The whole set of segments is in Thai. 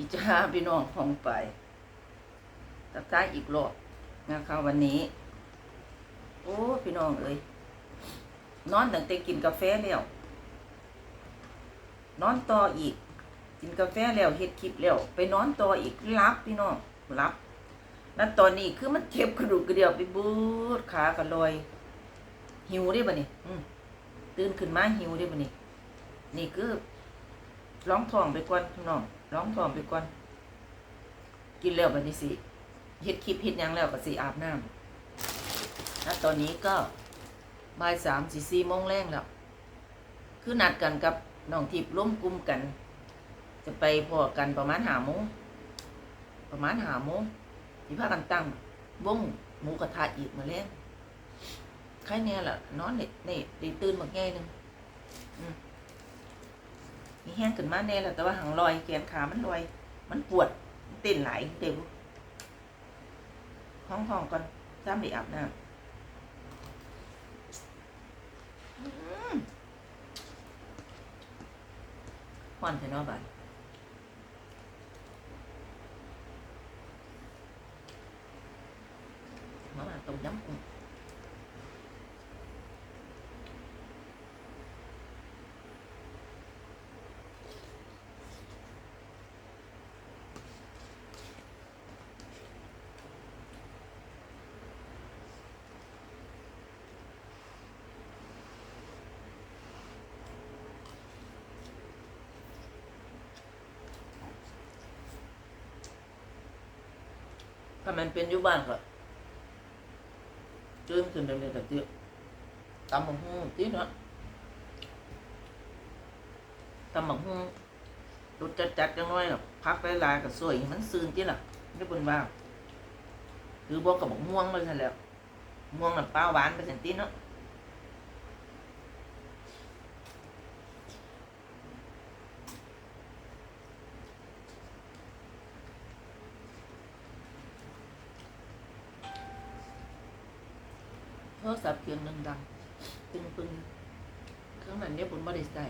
อีจ้าพี่น้องของไปตักท้ายอีกรอบนะคะวันนี้ โอ้พี่น้องเอ้ยนอนตั้งแต่กินกาแฟแล้วนอนต่ออีก กินกาแฟแล้วเฮ็ดคลิปแล้ว ไปนอนต่ออีกรับพี่น้องรับแล้วตอนนี้คือมันเจ็บกระดูกกระเดี่ยวไปบูดขากันลอยหิวได้บ่นี่ตื่นขึ้นมาหิวได้บ่นี่นี่คือร้องท้องไปก่อนพี่น้อง ร้องท้องไปก่อนกินแล้วบัดนี้สิเฮ็ดคลิปเฮ็ดยังแล้วก็สิอาบน้ำแล้วตอนนี้ก็บ่ายสามสี่สี่โมงแรงแล้ว คือนัดกันกับน้องทิพย์ร่วมกลุ่มกัน จะไปพอกันประมาณหาโมงประมาณหาโมงที่พากันตั้งวงหมูกระทะอีกมาแล้วใครเนี่ยล่ะนอนนี่นี่ตื่นมาแง่นึงอืม มีแห้งขึ้นมาแน่แล้วแต่ว่าหางลอยแขนขามันลอย มันปวดเต้นหลเดี๋ยวห้องห้องก่อนจ้ำไดีอาบน้ำอืมหวานเถอะเนาะบัดมามาต้มยำกุ้งามันเป็นอยู่บ้านก็จื้มขึ้นเรื่อยๆแต่เตี้ยตำบักหุ่งตีเนาะตำบักหุ่งรสจัดๆจังน้อยหรอกพักหลายๆกับสวยมันซื่นที่ล่ะไม่บนว่าคือบอกกับบอกม่วงไปซะแล้วม่วงน้ำปลาหวานไปสันติเนาะ รศัพท์เครื่องหนึงดังตึงปึงเครื่องนั้นเนี่ยผมไม่ได้ใส่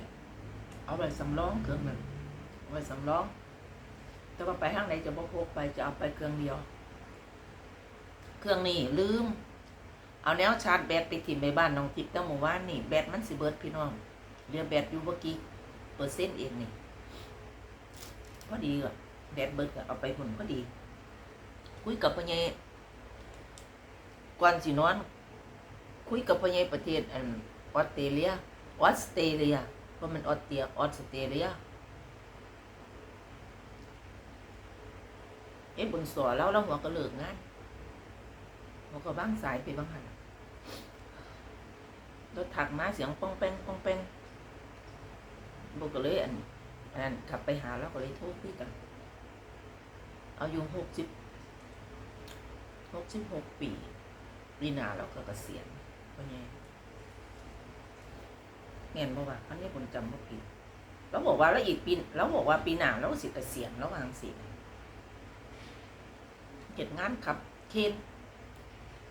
เอาไว้สำรองเครื่องนั้นเอาไว้สำรอง แต่ว่าไปห้างไหนจะบ่พกไปจะเอาไปเครื่องเดียว เครื่องนี้ลืม เอาแนวชาร์จแบตไปถิ่มไปบ้านน้องทิพย์ตั้งหมู่บ้านนี่แบตมันสิเบิร์ดพี่น้องเหลือแบตอยู่เมื่อกี้เปอร์เซ็นต์เองนี่พอดีอะแบตเบิดก็เอาไปหุ่นพอดี คุยกับพ่อใหญ่ก่อนสินอน คุยกับพ่อใหญ่ประเทศอันออสเตรเลียออสเตรเลียเพราะมันออสเตรียออสเตรเลียเอ๊ะบนสอแล้วแล้วหัวก็เลิกงานหัวก็บ้างสายไปบ้างหันแล้วถักมาเสียงป้องแป้งป้องแป้งบุกก็เลยอันอันขับไปหาแล้วก็เลยโทรคุยกัน เอาอยู่หกสิบหกสิบหกปีปีนาแล้วก็เกษียณ เป็นไงเงี้ยบอกว่าอันนี้ผมจำเมื่อปีแล้วบอกว่าแล้วอีกปีแล้วบอกว่าปีหนาแล้วสิเกษียณแล้ววางสิเหตุงานขับเคน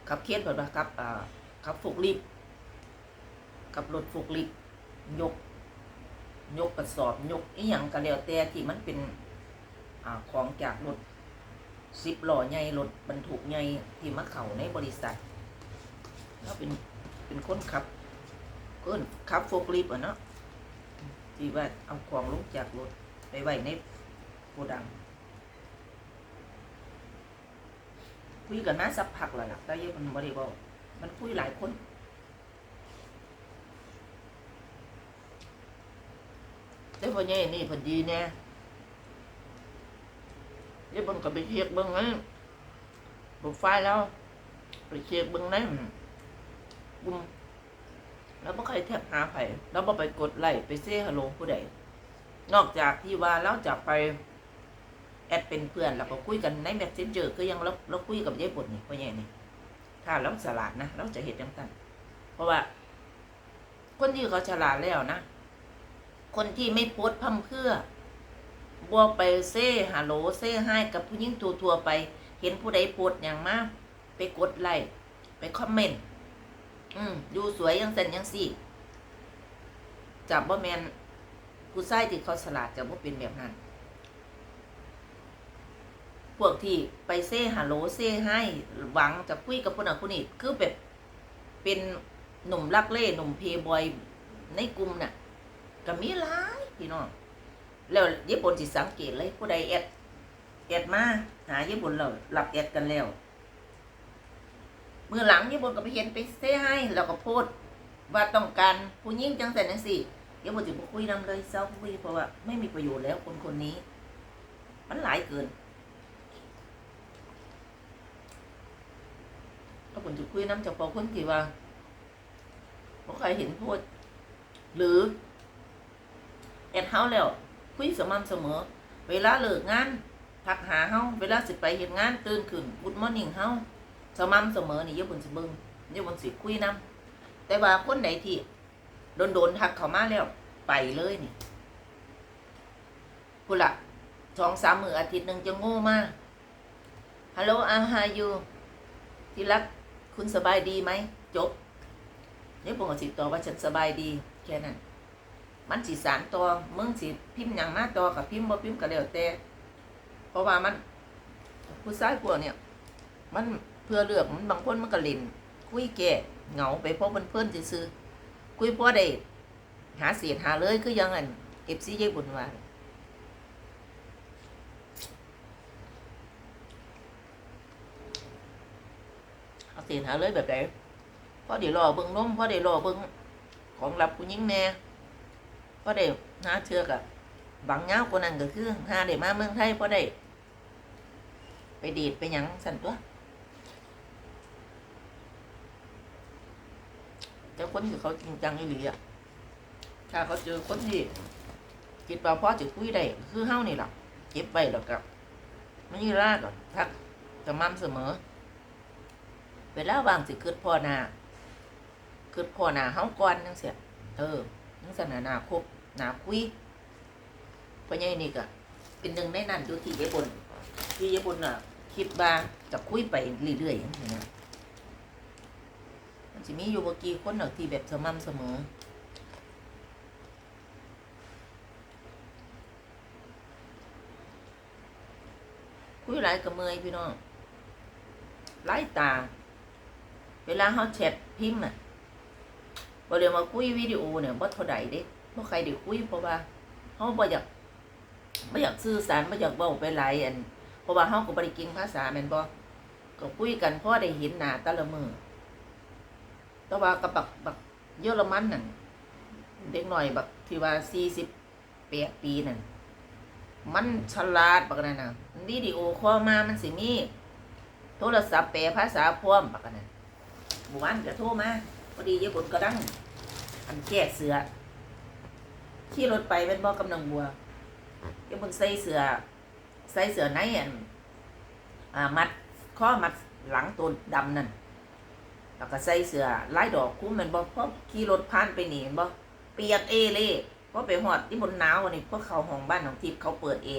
ขับเคนเปิดว่าขับอ่าขับฟุกลิฟต์ขับรถฟุกลิฟต์ยก ยกกระสอบยกอีหยังก็แล้วแต่ที่มันเป็นอ่าของจากรถสิบหล้อใหญ่รถบรรทุกใหญ่ที่มาเข้าในบริษัทแล้วเป็น เป็นคนขับกินขับโฟกลิฟต์อะเนาะที่ว่าเอาของลงจากรถไปไว้ในโกดังคุยกันมาสักพักแล้วล่ะแต่ยังมันบริบอกมันคุยหลายคน แต่พอเนี่ยนี่พอดีแน่เดี๋ยวบนก็ไปเช็คเบิ้งนะโปรไฟแล้ว ไปเช็คเบิ้งนะ บุ้มแล้วไม่เคยแทบหาไผแล้วบ่ไปกดไลค์ไปเซ่ฮัลโหลผู้ใดนอกจากที่ว่าเราจะไปแอดเป็นเพื่อนแล้วก็คุยกันในแมสเซนเจอร์ก็ยังเราเราคุยกับยายบดนี่พ่อใหญ่นี่ถ้าเราฉลาดนะเราจะเห็นจังตันเพราะว่า คนที่เขาฉลาดแล้วนะคนที่ไม่โพสพั่มเพื่อบวกไปเซ่ฮัลโหลเซ่ให้กับผู้หญิงทั่วไป เห็นผู้ใดโพสอย่างมากไปกดไลค์ไปคอมเมนต์ อืมดูสวยยังเซนยังสี่จับบ่แมนผู้ชายที่เขาฉลาดจะบ่เป็นแบบนั้นพวกที่ไปเซ่ฮัลโหลเซ่ให้หวังจะคุยกับคนนั้นคนนี้คือแบบเป็นหนุ่มลักเล่หนุ่มเพย์บอยในกลุ่มน่ะก็มีหลายพี่น้องแล้วญี่ปุ่นสิสังเกตเลยผู้ใดแอดแอดมาหาญี่ปุ่นเราหลับแอดกันแล้ว มือหลังญี่ปุ่นก็ไปเห็นไปเซ่ให้แล้วก็พสต์ว่าต้องการผู้หญิงจังแต่นังสิญี่ปุ่นจะคุยนำเลยเศร้าคุยเพราะว่าไม่มีประโยชน์แล้วคนคนนี้ มันหลายเกินถ้าผมจะคุยน้ำจากพอคนที่ว่าบ่ใครเห็นโพดหรือแอดเฮาแล้ว คุยสม่ำเสมอ เวลาเลิกงานทักหาเฮาเวลาสิไปเฮ็ดงานตื่นขึ้นกุดมอร์นิ่งเฮา สม่ำเสมอนี่อย่าบนสิเบิ่งอย่าบนสิคุยนํแต่ว่าคนใดที่โดนๆทักเขามาแล้ว ไปเลยนี่พุละสองสามมืออาทิตย์หนึ่งจะโง่มากฮัลโหลอาฮายูที่รักคุณสบายดีไหมจบนี่ผมก็สิต่อว่าฉันสบายดีแค่นั้นมันสิสารต่อมึงสิพิมพ์อย่างมาต่อกับพิมพ์บ่พิมพ์ก็แล้วแต่เพราะว่ามันผู้ชายพวกเนี่ย มัน พื่อเลือกมันบางคนมันก็เล่นคุยแก่เหงาไปเพราะเพื่อนๆซื่อๆคุยเพราะได้หาเสียหาเลยคือยังไงเอฟซีเยบุญว่าหาเสียหาเลยแบบไหนเพราะเดี๋ยวรอเบิ่งนมเพราะเดี๋ยวรอเบิ่งของรับผู้หญิงแน่เพราะเดี๋ยวหาเชือกอะบางเงาคนนั้นก็คือหาได้มาเมืองไทยเพราะได้ ไปดีดไปหยังสั่นตัวแต่ คนที่เขาจริงจังอีหลีอะถ้าเขาเจอคนที่คิดว่าพ่อจะคุยได้คือเฮ้านี่แหละเก็บไว้แล้วกับไม่ยืรากก่อนทักสม่ำเสมอเวลาวางสิคิดพ่อนาคิดพ่อนาเฮ้าก่อนจังเสียเออจังสนน่ะหน้าคบหนาคุยเพราะไงนี่ก็เป็นหนึ่งในนั้นอยู่ที่ญี่ปุ่นที่ญี่ปุ่นอะคิดว่าจะคุยไปเรื่อยๆอย่างนี้นะ มันจะมีอยู่บกี่คนหรอกที่แบบสม่ำเสมอ คุยหลายกับเมยพี่น้องไล่ตา เวลาเขาแชทพิมพ์อะพอเดี๋ยวมาคุยวิดีโอเนี่ยบ่เท่าใดเด้บ่ใครได้คุยเพราะว่าเขาบ่อยากบ่อยากสื่อสารบ่อยากเว้าไปหลายอัน เพราะว่าเฮาก็บ่ได้เก่งภาษาแม่นบ่ก็คุยกันพ่อได้เห็นหน้าแต่ละมือ แต่ว่ากับบักบักเยอรมันนั่นเด็กหน่อยบักที่ว่า48ปีนั่นมันฉลาดบักนั่นนะวิดีโอคอลมามันสิมี โทรศัพท์แปลภาษาพร้อมบักนั่นหมู่บ้านก็โทรมาพอดีญี่ปุ่นก็ดังอันแก้เสือขี่รถไปเป็นบ่อกำนังบัวญี่ปุ่นใส่เสือใส่เสือในอันอ่ามัดข้อมัดหลังตัวดำนั่น แล้วก็ใส่เสื้อลายดอกคุ้มแมันบ่เพราะขี่รถผ่านไปนี่แม่นบ่เปียกเอเล่เพราะไปหอดญี่ปุ่นหนาวอันนี้พวกเขาห้องบ้านของทิพย์เขาเปิดเอ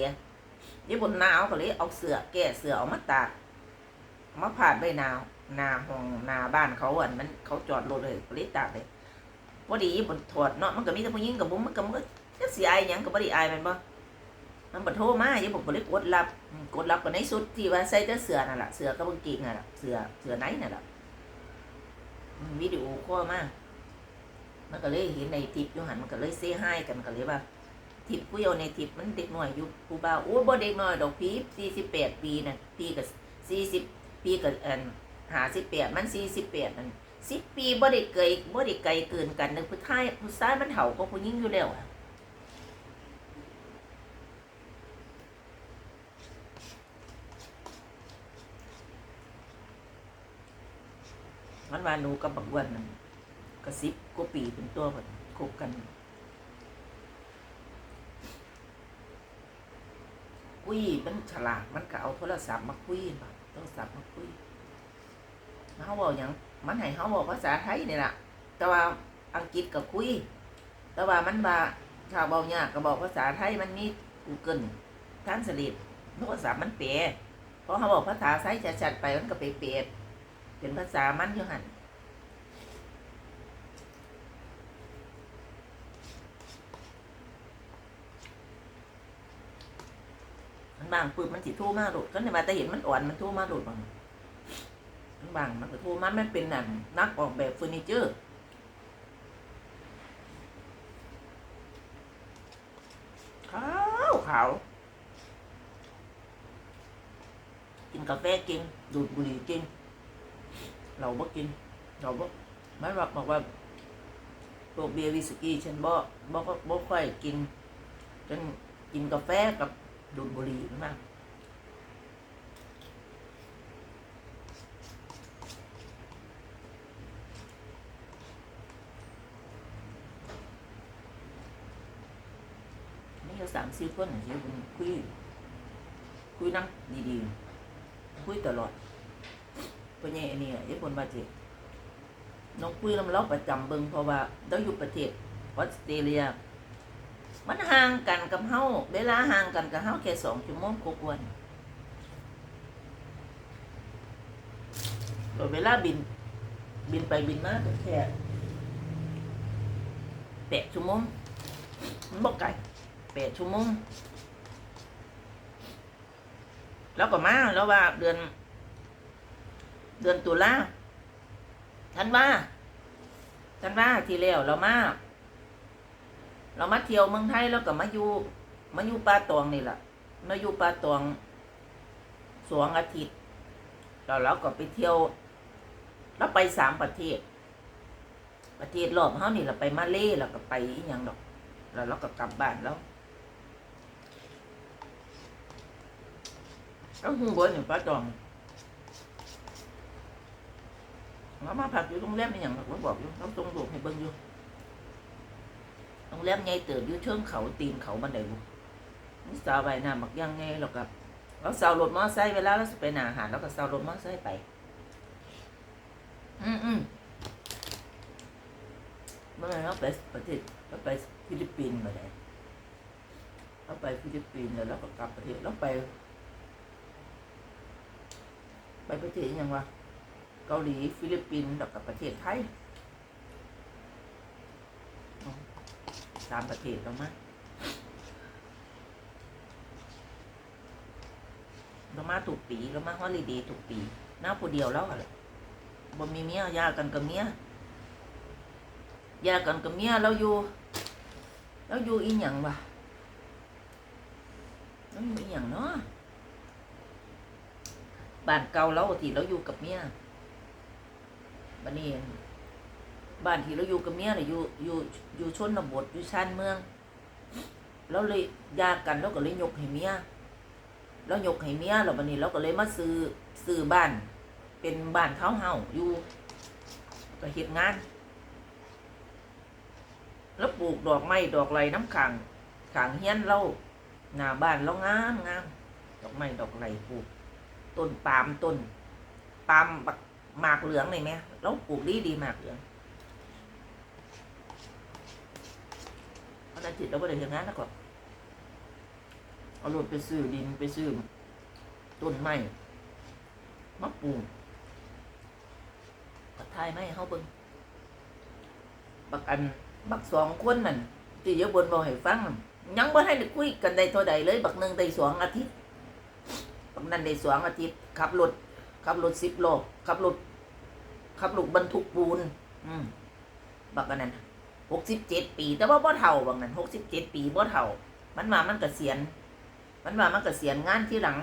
ญี่ปุ่นหนาวก็เลยเอาเสือแก้เสือเอามาตากมาผ่านใบหนาวนาห้องนาบ้านเขาอันมันเขาจอดรถเลยก็เลยตากเลยพอดีญี่ปุ่นถอดเนาะมันก็มีแต่ผู้หญิงกับบุ้มมันก็มันก็เสียอายยังก็บ่ได้อายมันบ่มันบ่โทรมาอย่าบอกบ่ได้กดรับกดรับก็ในสุดที่ว่าใส่แต่เสื้อนั่นล่ะเสื้อกับางเกงนั่นล่ะเสื้อเสื้อไหนนั่นล่ะ วิดีโอคอมากมันก็เลยเห็นในทิปอยู่หันมันก็เลยเซฮายกันมันก็เลยว่าทิปผู้เยาว์ในทิปมันเด็กน้อยอยู่ผู้บ่าวโอ้บ่เด็กน้อยดอกพี่สิบแปดปีน่ะปีกับสี่สิบปีก็เอ่อ58มันสี่สิบแปดนั่นสิบปีบ่ได้เกยบ่ได้ไกลเกินกันนึกผู้ชายผู้ชายมันเห่าก็ผู้หญิงอยู่แล้วอะ มันว่าหนูกับบักอ้วันนั่นกระซิบกว่าปีเป็นตัวแบบคบกันคุยมันฉลาดมันก็เอาโทรศัพท์มาคุยแบบโทรศัพท์มาคุยเขาบอกอย่างมันให้เขาบอกภาษาไทยนี่แหละแต่ว่าอังกฤษก็คุย แต่ว่ามันว่าชาวเบาเนี่ยกก็บอกภาษาไทยมันมีกูเกิลท่านสลิดโทรศัพท์มันเปรเพราะเขาบอกภาษาไทยชัดๆไปมันก็ไปเปร เป็นภาษามันอยู่หันมันบางปืนมันสิโทรมาโดดก็ในมาแต่เห็นมันอ่อนมันโทรมาโดดบางมันบางมันก็โทรมันไม่เป็นนั่นนักออกแบบเฟอร์นิเจอร์ขาวขาวกินกาแฟเก่งดูดบุหรี่เก่ง เราบ่กิน เราบ่ไม่บอกบอกว่าพวกเบียร์วิสกี้ฉันบ่บ่บ่บ่ค่อยกินฉันกินกาแฟกับดูดบุหรี่มากนี่ก็สามสี่คนที่คุยคุยนั่งดีๆ คุยตลอด พราะไอันนี้อะญี่ปุ่นบาเจ็บน้องคุยแล้วเราประจำเบิงเพราะว่าเราอยู่ประเทศออสเตรเลีย มันห่างกันกับเฮาเวลาห่างกันกับเฮาแค่สองชั่วโมงกว่าๆแล้วเวลาบิน บินไปบินมาแค่แปดชั่วโมงมันบอกไกลแปดชั่วโมงแล้วก็มาแล้วว่าเดือน เดือนตุลาท่านว่าท่านว่าทีแล้วเรามาเรามาเที่ยวเมืองไทยแล้วก็มาอยู่มาอยู่ป่าตองนี่แหละมาอยู่ป่าตองสองอาทิตย์แล้วเราก็ไปเที่ยวเราไปสามประเทศ ประเทศรอบเฮานี่เราไปมาเลแล้วก็ไปอีหยังดอกแล้วเราก็กลับบ้านแล้วแล้วหูบนอยู่ป่าตอง เรามาพักอยู่โรงแรมอย่างเราบอกอยู่เราส่งรูปให้เบิ่งอยู่โรงแรมใหญ่เติบอยู่เชิงเขาตีนเขาบันไดบุนี่สาวใบหน้ามักยังไงหรอกครับเราสาวรถมอไซค์เวลาเราสิไปหนาอาหารเราก็สาวรถมอไซค์ไป อืมอืมเมื่อไหร่เราไปประเทศเราไปฟิลิปปินส์มาเลยเราไปฟิลิปปินส์แล้วเราก็กลับประเทศเราไป ไปประเทศยังวะ กาหลีฟิลิปปินส์แล้วกับประเทศไทยสามประเทศแล้วมั้งเรามาถูกปีเรามาฮอลิเดย์ถูกปี หน้าผู้เดียวแล้วอะไรบ่มีเมียยากันกับเมียยากันกับเมียเราอยู่เราอยู่อีหยังวะเราอยู่อีหยังเนาะบ้านเก่าเราที่เราอยู่กับเมีย บันนี้บ้านที่เราอยู่กับเมียน่ะอยู่อยู่อยู่ชนบทอยู่ชานเมืองเราเลยยากกันเราก็เลยยกให้เมียเรายกให้เมียแล้วบัดนี้เราก็เลยมาซื้อซื้อบ้าน เป็นบ้านเขาเฮาอยู่ก็เฮ็ดงาน แล้วปลูกดอกไม้ดอกไรน้ำขังขังเฮียนเราหน้าบ้านเรางามงามดอกไม้ดอกไรปลูกต้นปาล์มต้นปาล์มบัก หมากเหลืองนี่แหม่เราปลูกดีดีหมากเหลืองเพราะนั้นจิตเราไม่ได้เห็นงานแล้วก็เอารถไปซื้อดินไปซื้อต้นไม้มะปลูกก็ทายไม้เขาเบิ่งบักอันบักสองคนนั่นที่เยอะบนบอกให้ฟังยังบ่ให้คุยกันได้เท่าใดเลย บักหนึ่งได้สองอาทิตย์บักนั้นได้สองอาทิตย์ขับรถ ขับรถสิบโลขับรถขับรถบรรทุกปูน อืมบักอันนั้นหกสิบเจ็ดปี แต่ว่าบ่เท่าบางนั้นหกสิบเจ็ดปีบ่เท่า มันมามันเกษียณมันมามันเกษียณงานที่หลัง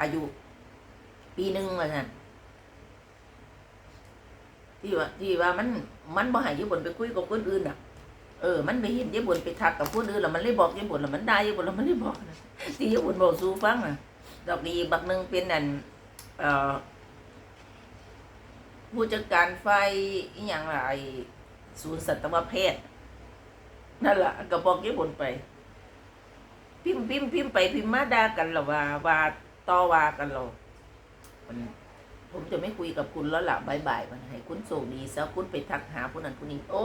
อายุ ปีหนึ่งว่าซั่นที่ว่าที่ว่ามันมันบ่ให้ญี่ปุ่นไปคุยกับคนอื่นอะ เออ มันไปเห็นญี่ปุ่นไปทักกับคนอื่นแล้วมันเลยบอกญี่ปุ่นแล้วมันได้ญี่ปุ่นแล้วมันเลยบอกที่ญี่ปุ่นบอกสู้ฟังอะดอกดีบักหนึ่งเป็นนั่น ผู้จัดการไฟอีหยังไอศูนย์สัตวแพทย์นั่นแหละก็บอกญี่ปุ่นไป พิมพ์พิมพ์พิมพ์ไปพิมพ์มาด่ากันหรอว่าว่าต่อว่ากันเรามันผมจะไม่คุยกับคุณแล้วล่ะบายบายมันให้คุณโชคดีซะคุณไปทักหาผู้นั้นผู้นี้โอ้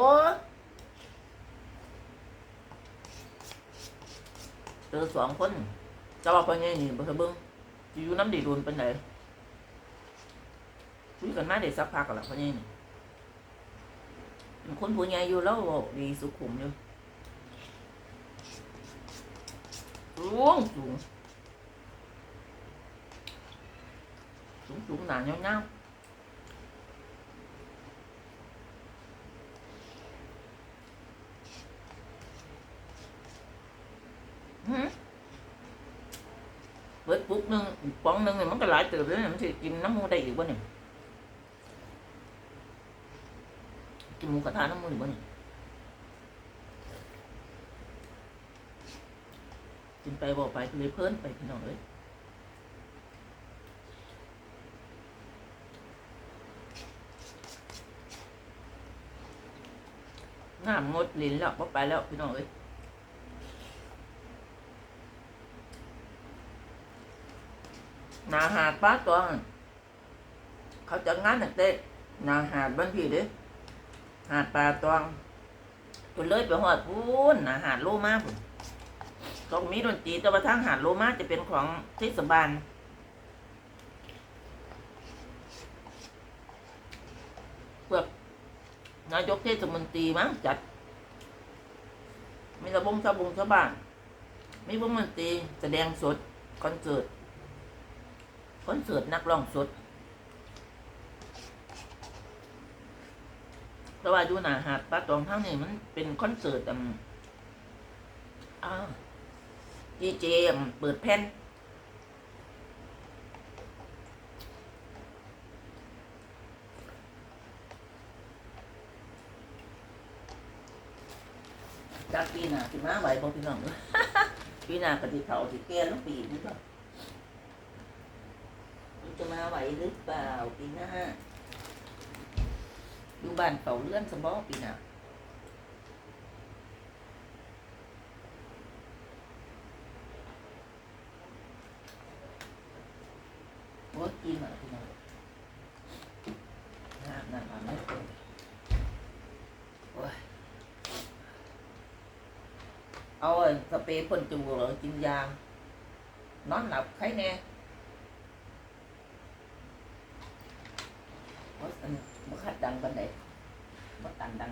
เจอสองคนจะว่าไปไงนี่บ่เคยเบิ่งอยู่น้ำดีรุนเป็นไหน คุยกันมาเดี๋ยวสักพักกันละพ่อใหญ่นี่คนผัวใหญ่อยู่แล้วดีสุขุมอยู่สูงสูงสูงสูงหนาเงาเงาเบิดปุ๊กหนึ่งป้องนึ่งเนี่ยมันก็หลายเติบเลยมันจะกินน้ำมูได้อีกวะเนี่ย กินหมูกระทะน้ำมูอีกบ่เนี่ยกินไปบอกไปเลยเพลินไปพี่น้องเอ้ยน้ำงดลิ้นแล้วบ่ไปแล้วพี่น้องเอ้ยนาหาดป้าตองเขาจะงานตั้งแต่นาหาดบ้านพี่เด้อ หาดปลาตองจนเลยไปหอดพูนนาหาดโลมาพุ่นต้องมีดนตรีแต่ว่าทางหาดโลมาจะเป็นของเทศบาลพวกนายกเทศมนตรีมั้งจัด มีระบงชาวบงชาวบ้านมีวงดนตรีแสดงสดคอนเสิร์ตคอนเสิร์ตนักร้องสด แต่ว่าอยู่หนาหาดป้าตองทั้งนี้มันเป็นคอนเสิร์ตอ่าดีเจเปิดแผ่นจากปีหน้าปีมาไหวบ่พี่น้องปีหน้าปฏิเผาสิแก่ลงปีนี้บ่มันจะมาไหวหรือเปล่าปีหน้า อยู่บ้านเป่าเลื่อนสมอปีหน้าโอ้ยกินอะพี่น้องน้ำน้ำน้ำไม่เปิดโอ้ยเอาไอ้สเปรย์พ่นจมูกเหรอกินยางนอนหลับใครแน่โอ้ยอันบ่คัดดังปานใดบ่ตันดัง